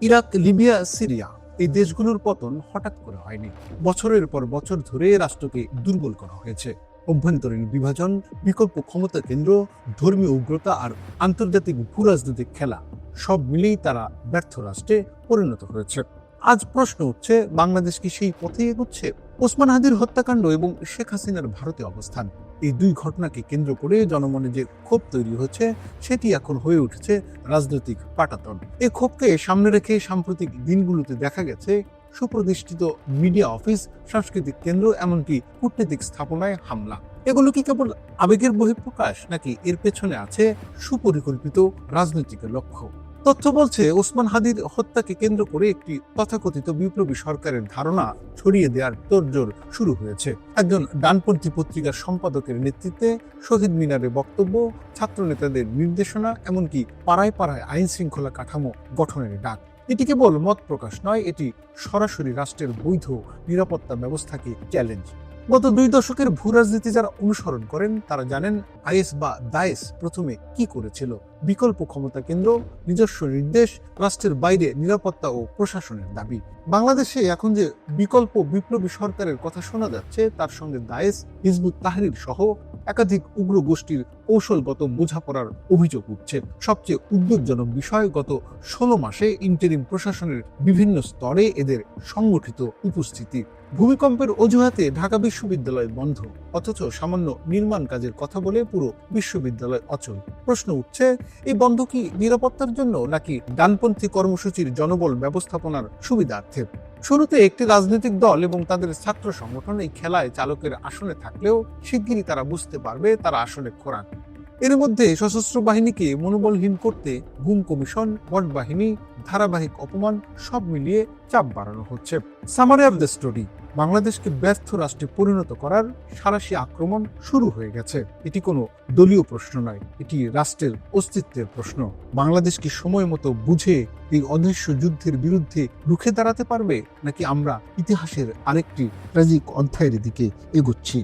Iraq, Libya, Syria এই দেশগুলোর পতন হঠাৎ করে হয়নি। বছরের পর বছর ধরে রাষ্ট্রকে দুর্বল করা হয়েছে। অভ্যন্তরীণ বিভাজন, বিকল্প ক্ষমতা কেন্দ্র, ধর্মীয় উগ্রতা আর আন্তর্জাতিক ভূরাজনৈতিক খেলা সব মিলেই তারা ব্যর্থ রাষ্ট্রে পরিণত হয়েছে। আজ প্রশ্ন উঠছে, বাংলাদেশ কি সেই পথে এগোচ্ছে? ওসমান হাদির হত্যাকাণ্ড এবং শেখ হাসিনার ভারতে অবস্থান। এই দুই ঘটনাকে কেন্দ্র করে জনমনে যে ক্ষোভ তৈরি হচ্ছে, সেটি এখন হয়ে উঠেছে রাজনৈতিক পাটাতন। এই ক্ষোভকে সামনে রেখে সাম্প্রতিক দিনগুলোতে দেখা গেছে, সুপ্রতিষ্ঠিত মিডিয়া অফিস, সাংস্কৃতিক কেন্দ্র, এমনকি কূটনৈতিক স্থাপনায় হামলা। এগুলো কি কেবল আবেগের বহিঃপ্রকাশ, নাকি এর পেছনে আছে সুপরিকল্পিত রাজনৈতিক লক্ষ্য? তথ্য বলছে, ওসমান হাদির হত্যাকে কেন্দ্র করে একটি তথাকথিত বিপ্লবী সরকারের ধারণা ছড়িয়ে দেওয়ার তোড়জোড় শুরু হয়েছে। একজন ডানপন্থী পত্রিকার সম্পাদকের নেতৃত্বে শহীদ মিনারে বক্তব্য ছাত্র নেতাদের নির্দেশনা, এমনকি পাড়ায় পাড়ায় আইন শৃঙ্খলা কাঠামো গঠনের ডাক। এটি কেবল মত প্রকাশ নয়, এটি সরাসরি রাষ্ট্রের বৈধ নিরাপত্তা ব্যবস্থাকে চ্যালেঞ্জ গত দুই দশকের ভূ রাজনীতি যারা অনুসরণ করেন, তারা জানেন আইএস বা দায়েস প্রথমে কি করেছিল। বিকল্প ক্ষমতা কেন্দ্র, নিজস্ব নির্দেশ, রাষ্ট্রের বাইরে নিরাপত্তা ও প্রশাসনের দাবি। বাংলাদেশে এখন যে বিকল্প বিপ্লবী সরকারের কথা শোনা যাচ্ছে, তার সঙ্গে দায়েস হিজবুত তাহরির সহ একাধিক উগ্র গোষ্ঠীর কৌশলগত বোঝাপড়ার অভিযোগ উঠছে। সবচেয়ে উদ্বেগজনক বিষয়, গত ষোলো মাসে ইন্টারিম প্রশাসনের বিভিন্ন স্তরে এদের সংগঠিত উপস্থিতি। ভূমিকম্পের অজুহাতে ঢাকা বিশ্ববিদ্যালয় বন্ধ, অথচ সামান্য নির্মাণ কাজের কথা বলে পুরো বিশ্ববিদ্যালয় অচল। প্রশ্ন উঠছে, এই বন্ধ কি নিরাপত্তার জন্য নাকি ডানপন্থী কর্মসূচির জনবল ব্যবস্থাপনার সুবিধার্থে? শুরুতে একটি রাজনৈতিক দল এবং তাদের ছাত্র সংগঠন এই খেলায় চালকের আসনে থাকলেও শিগগিরই তারা বুঝতে পারবে তারা আসলে খোরাক। এর মধ্যে সশস্ত্র বাহিনীকে মনোবলহীন করতে গুম কমিশন বট বাহিনী, ধারাবাহিক অপমান সব মিলিয়ে চাপ বাড়ানো হচ্ছে। সামারি অফ দ্য স্টোরি বাংলাদেশকে ব্যর্থ রাষ্ট্রে পরিণত করার সারাশি আক্রমণ শুরু হয়ে গেছে। এটি কোনো দলীয় প্রশ্ন নয়, এটি রাষ্ট্রের অস্তিত্বের প্রশ্ন। বাংলাদেশ কি সময় মতো বুঝে এই অদৃশ্য যুদ্ধের বিরুদ্ধে রুখে দাঁড়াতে পারবে, নাকি আমরা ইতিহাসের আরেকটি ট্র্যাজিক অধ্যায়ের দিকে এগোচ্ছি?